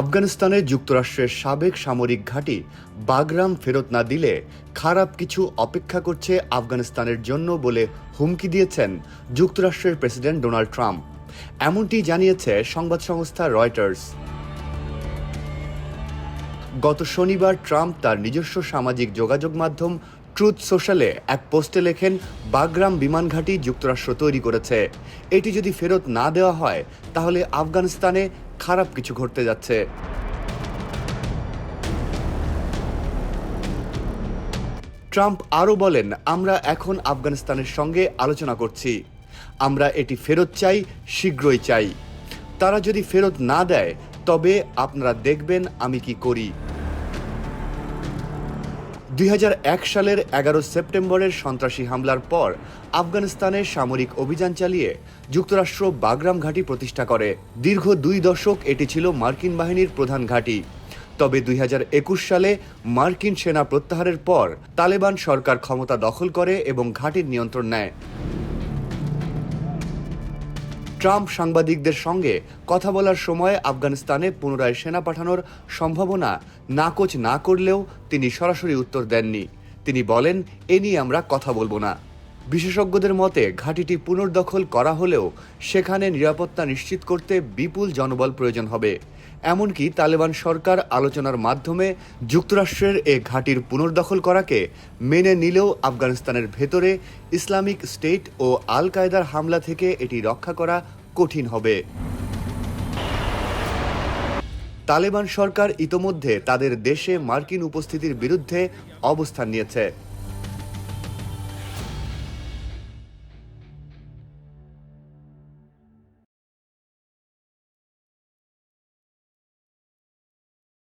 আফগানিস্তানে যুক্তরাষ্ট্রের সাবেক সামরিক ঘাঁটি বাগরাম ফেরত না দিলে খারাপ কিছু অপেক্ষা করছে আফগানিস্তানের জন্য বলে হুমকি দিয়েছেন যুক্তরাষ্ট্রের প্রেসিডেন্ট ডোনাল্ড ট্রাম্প। এমনটি জানিয়েছে সংবাদ সংস্থা রয়টার্স। গত শনিবার ট্রাম্প তার নিজস্ব সামাজিক যোগাযোগ মাধ্যম ট্রুথ সোশ্যালে এক পোস্টে লেখেন, বাগরাম বিমান ঘাঁটি যুক্তরাষ্ট্র তৈরি করেছে। এটি যদি ফেরত না দেওয়া হয়, তাহলে আফগানিস্তানে খারাপ কিছু ঘটতে যাচ্ছে। ট্রাম্প আরও বলেন, আমরা এখন আফগানিস্তানের সঙ্গে আলোচনা করছি। আমরা এটি ফেরত চাই, শীঘ্রই চাই। তারা যদি ফেরত না দেয়, তবে আপনারা দেখবেন আমি কি করি। দুই হাজার এক সালের এগারো সেপ্টেম্বরের সন্ত্রাসী হামলার পর আফগানিস্তানে সামরিক অভিযান চালিয়ে যুক্তরাষ্ট্র বাগরাম ঘাঁটি প্রতিষ্ঠা করে। দীর্ঘ দুই দশক এটি ছিল মার্কিন বাহিনীর প্রধান ঘাঁটি। তবে দুই হাজার একুশ সালে মার্কিন সেনা প্রত্যাহারের পর তালেবান সরকার ক্ষমতা দখল করে এবং ঘাঁটির নিয়ন্ত্রণ নেয়। ট্রাম্প সাংবাদিকদের সঙ্গে কথা বলার সময় আফগানিস্তানে পুনরায় সেনা পাঠানোর সম্ভাবনা নাকচ না করলেও তিনি সরাসরি উত্তর দেননি। তিনি বলেন, এ নিয়ে আমরা কথা বলব না। বিশেষজ্ঞদের মতে, ঘাঁটিটি পুনর্দখল করা হলেও সেখানে নিরাপত্তা নিশ্চিত করতে বিপুল জনবল প্রয়োজন হবে। এমনকি তালেবান সরকার আলোচনার মাধ্যমে যুক্তরাষ্ট্রের এ ঘাঁটির পুনর্দখল করাকে মেনে নিলেও আফগানিস্তানের ভেতরে ইসলামিক স্টেট ও আল কায়দার হামলা থেকে এটি রক্ষা করা কঠিন হবে। তালেবান সরকার ইতোমধ্যে তাদের দেশে মার্কিন উপস্থিতির বিরুদ্ধে অবস্থান নিয়েছে।